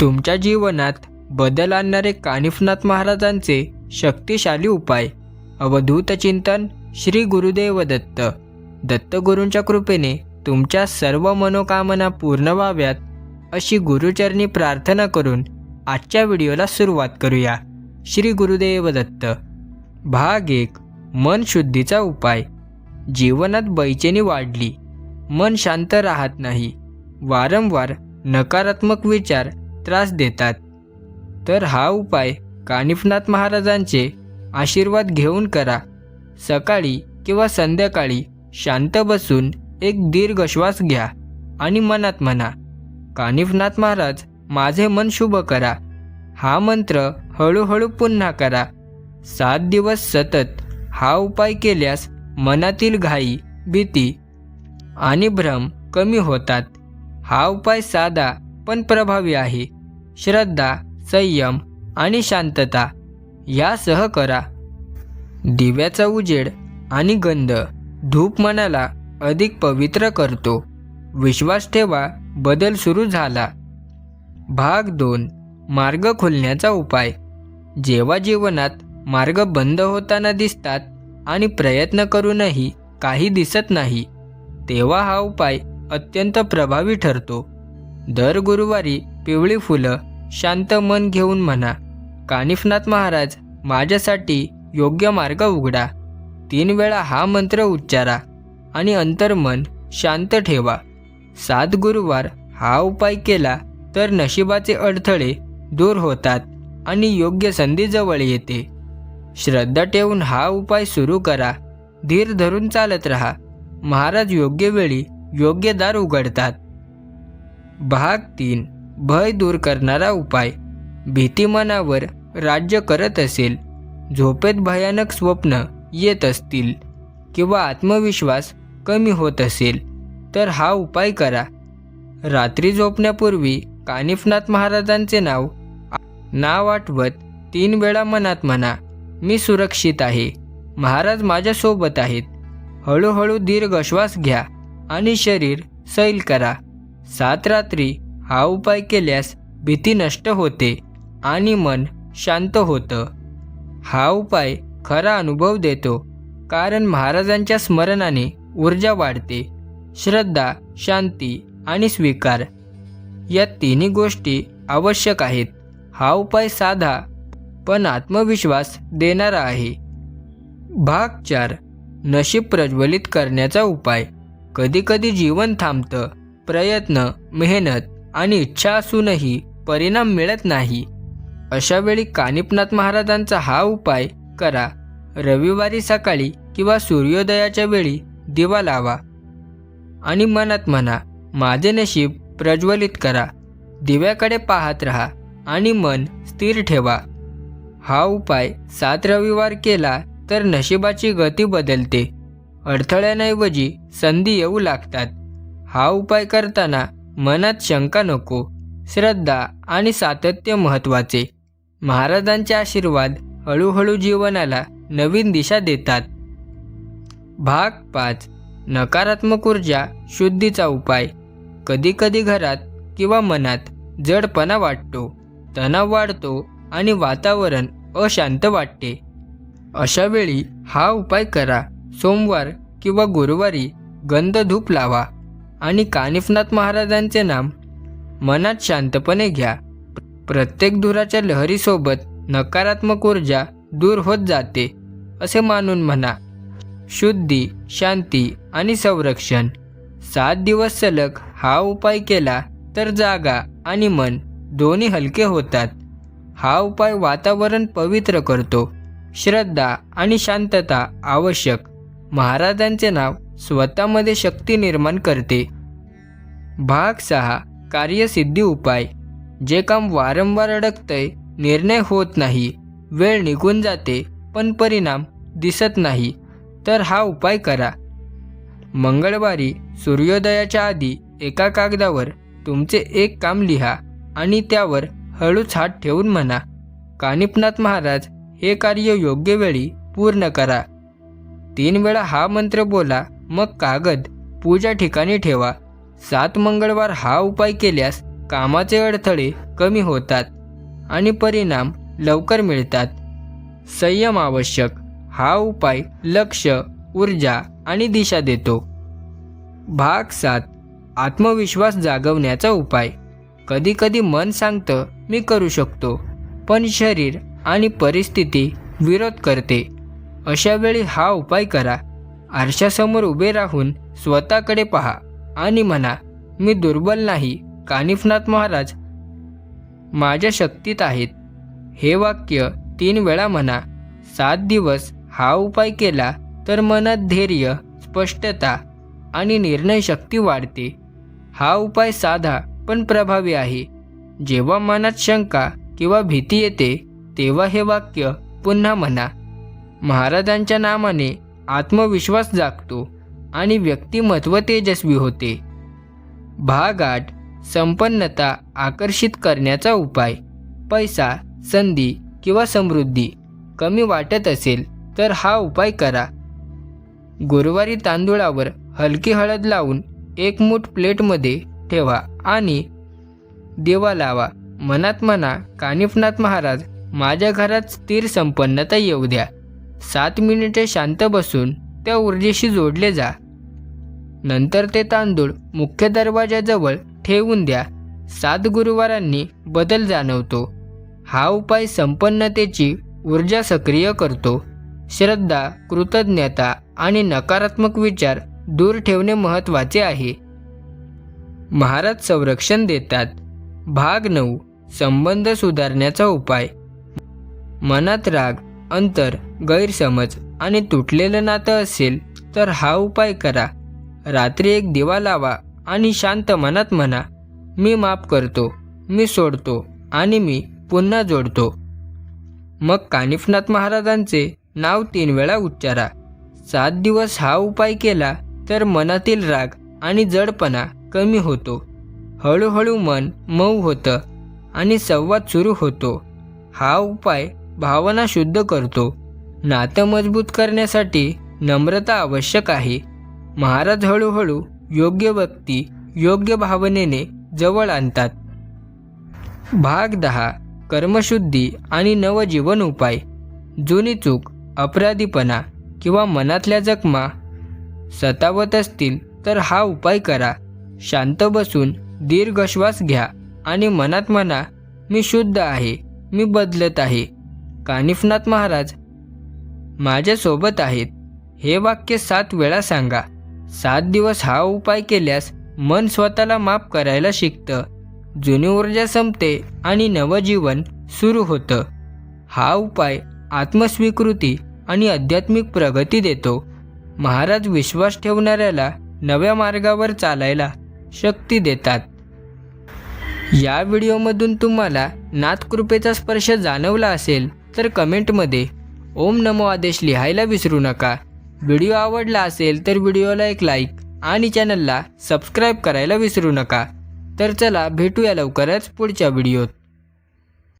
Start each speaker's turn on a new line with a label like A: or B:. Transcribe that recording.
A: तुमच्या जीवनात बदल आणणारे कानिफनाथ महाराजांचे शक्तिशाली उपाय. अवधूत चिंतन श्री गुरुदेव दत्त. दत्तगुरूंच्या कृपेने तुमच्या सर्व मनोकामना पूर्ण व्हाव्यात अशी गुरुचरणी प्रार्थना करून आजच्या व्हिडिओला सुरुवात करूया. श्री गुरुदेव दत्त. भाग एक. मन शुद्धीचा उपाय. जीवनात बैचेनी वाढली. मन शांत राहत नाही. वारंवार नकारात्मक विचार त्रास देतात. तर हा उपाय कानिफनाथ महाराजांचे आशीर्वाद घेऊन करा. सकाळी किंवा संध्याकाळी शांत बसून एक दीर्घ श्वास घ्या आणि मनात म्हणा कानिफनाथ महाराज माझे मन शुभ करा. हा मंत्र हळूहळू पुन्हा करा. सात दिवस सतत हा उपाय केल्यास मनातील घाई भीती आणि भ्रम कमी होतात. हा उपाय साधा पण प्रभावी आहे. श्रद्धा संयम आणि शांतता यासह करा. दिव्याचा उजेड आणि गंध धूप मनाला अधिक पवित्र करतो. विश्वास ठेवा बदल सुरू झाला. भाग दोन मार्ग खोलण्याचा उपाय. जेव्हा जीवनात मार्ग बंद होताना दिसतात आणि प्रयत्न करूनही काही दिसत नाही तेव्हा हा उपाय अत्यंत प्रभावी ठरतो. दर गुरुवारी पिवळी फुलं शांत मन घेऊन म्हणा कानिफनाथ महाराज माझ्यासाठी योग्य मार्ग उघडा. तीन वेळा हा मंत्र उच्चारा आणि अंतर्मन शांत ठेवा. सात गुरुवार हा उपाय केला तर नशिबाचे अडथळे दूर होतात आणि योग्य संधी जवळ येते. श्रद्धा ठेवून हा उपाय सुरू करा. धीर धरून चालत राहा. महाराज योग्य वेळी योग्य दार उघडतात. भाग तीन भय दूर करणारा उपाय. भीती मनावर राज्य करत असेल. झोपेत भयानक स्वप्न येत असतील किंवा आत्मविश्वास कमी होत असेल तर हा उपाय करा. रात्री झोपण्यापूर्वी कानिफनाथ महाराजांचे नाव नाव आठवत तीन वेळा मनात म्हणा मी सुरक्षित आहे. महाराज माझ्यासोबत आहेत. हळूहळू दीर्घ श्वास घ्या आणि शरीर सैल करा. सात रात्री हा उपाय केल्यास भीती नष्ट होते आणि मन शांत होतं. हा उपाय खरा अनुभव देतो कारण महाराजांच्या स्मरणाने ऊर्जा वाढते श्रद्धा शांती आणि स्वीकार. या तिन्ही गोष्टी आवश्यक आहेत. हा उपाय साधा पण आत्मविश्वास देणारा आहे. भाग चार. नशीब प्रज्वलित करण्याचा उपाय. कधीकधी जीवन थांबतं प्रयत्न मेहनत आणि इच्छा असूनही परिणाम मिळत नाही. अशावेळी कानिपनाथ महाराजांचा हा उपाय करा. रविवारी सकाळी किंवा सूर्योदयाच्या वेळी दिवा लावा आणि मनात म्हणा माझे नशीब प्रज्वलित करा. दिव्याकडे पाहत राहा आणि मन स्थिर ठेवा. हा उपाय सात रविवार केला तर नशिबाची गती बदलते. अडथळ्यांऐवजी संधी येऊ लागतात. हा उपाय करताना मनात शंका नको श्रद्धा आणि सातत्य महत्त्वाचे. महाराजांचे आशीर्वाद हळूहळू जीवनाला नवीन दिशा देतात. भाग पाच. नकारात्मक ऊर्जा शुद्धीचा उपाय. कधीकधी घरात किंवा मनात जडपणा वाटतो तणाव वाढतो आणि वातावरण अशांत वाटते. अशावेळी हा उपाय करा. सोमवार किंवा गुरुवारी गंध धूप लावा. आणि कानिफनाथ महाराजांचे नाम मनात शांतपणे घ्या. प्रत्येक धुराच्या लहरीसोबत नकारात्मक ऊर्जा दूर होत जाते असे मानून म्हणा. शुद्धी शांती आणि संरक्षण. सात दिवस सलग हा उपाय केला तर जागा आणि मन दोन्ही हलके होतात. हा उपाय वातावरण पवित्र करतो. श्रद्धा आणि शांतता आवश्यक. महाराजांचे नाव स्वतःमध्ये शक्ती निर्माण करते. भाग सहा कार्यसिद्धी उपाय. जे काम वारंवार अडकतंय निर्णय होत नाही वेळ निघून जाते पण परिणाम दिसत नाही तर हा उपाय करा. मंगळवारी सूर्योदयाच्या आधी एका कागदावर तुमचे एक काम लिहा आणि त्यावर हळूच हात ठेवून म्हणा. कानिपनाथ महाराज हे कार्य योग्य वेळी पूर्ण करा. तीन वेळा हा मंत्र बोला मग कागद पूजा ठिकाणी ठेवा. सात मंगळवार हा उपाय केल्यास कामाचे अडथळे कमी होतात आणि परिणाम लवकर मिळतात. संयम आवश्यक. हा उपाय लक्ष ऊर्जा आणि दिशा देतो. भाग सात. आत्मविश्वास जागवण्याचा उपाय. कधीकधी मन सांगतं मी करू शकतो. पण शरीर आणि परिस्थिती विरोध करते. अशावेळी हा उपाय करा. आरशासमोर उभे राहून स्वतःकडे पहा. आणि म्हणा मी दुर्बल नाही कानिफनाथ महाराज. माझ्या शक्तीत आहेत. हे वाक्य तीन वेळा म्हणा. सात दिवस हा उपाय केला तर मनात धैर्य स्पष्टता आणि निर्णय शक्ती वाढते. हा उपाय साधा पण प्रभावी आहे. जेव्हा मनात शंका किंवा भीती येते तेव्हा हे वाक्य पुन्हा म्हणा. महाराजांच्या नामाने आत्मविश्वास जागतो. आणि व्यक्तिमत्व तेजस्वी होते. भाग आठ. संपन्नता आकर्षित करण्याचा उपाय. पैसा संधी किंवा समृद्धी कमी वाटत असेल तर हा उपाय करा. गुरुवारी तांदूळावर हलकी हळद लावून एक मूठ प्लेटमध्ये ठेवा आणि देवा लावा. मनात म्हणा कानिफनाथ महाराज माझ्या घरात स्थिर संपन्नता येऊ द्या. सात मिनिटे शांत बसून त्या ऊर्जेशी जोडले जा. नंतर ते तांदूळ मुख्य दरवाजाजवळ ठेवून द्या. सात गुरुवारांनी बदल जाणवतो. हा उपाय संपन्नतेची ऊर्जा सक्रिय करतो. श्रद्धा कृतज्ञता आणि नकारात्मक विचार दूर ठेवणे महत्त्वाचे आहे. महाराज संरक्षण देतात. भाग नऊ. संबंध सुधारण्याचा उपाय. मनात राग अंतर गैरसमज आणि तुटलेलं नातं असेल तर हा उपाय करा. रात्री एक दिवा लावा आणि शांत मनात म्हणा मी माफ करतो मी सोडतो आणि मी पुन्हा जोडतो. मग कानिफनाथ महाराजांचे नाव तीन वेळा उच्चारा. सात दिवस हा उपाय केला तर मनातील राग आणि जडपणा कमी होतो. हळूहळू मन मऊ होतं आणि संवाद सुरू होतो. हा उपाय भावना शुद्ध करतो. नातं मजबूत करण्यासाठी नम्रता आवश्यक आहे. महाराज हळूहळू योग्य व्यक्ती योग्य भावनेने जवळ आणतात. भाग दहा कर्मशुद्धी आणि नवजीवन उपाय. जुनी चूक अपराधीपणा किंवा मनातल्या जखमा. सतावत असतील तर हा उपाय करा. शांत बसून दीर्घ श्वास घ्या आणि मनात म्हणा मी शुद्ध आहे मी बदलत आहे. कानिफनाथ महाराज माझ्यासोबत आहेत. हे वाक्य सात वेळा सांगा. सात दिवस हा उपाय केल्यास मन स्वतःला माफ करायला शिकतं. जुनी ऊर्जा संपते आणि नवजीवन सुरू होतं. हा उपाय आत्मस्वीकृती आणि आध्यात्मिक प्रगती देतो. महाराज विश्वास ठेवणाऱ्याला नव्या मार्गावर चालायला शक्ती देतात. या व्हिडिओमधून तुम्हाला नाथकृपेचा स्पर्श जाणवला असेल तर कमेंटमध्ये ओम नमो आदेश लिहायला विसरू नका. व्हिडिओ आवडला असेल तर व्हिडिओला एक लाईक आणि चॅनलला सबस्क्राईब करायला विसरू नका. तर चला भेटूया लवकरच पुढच्या व्हिडिओत.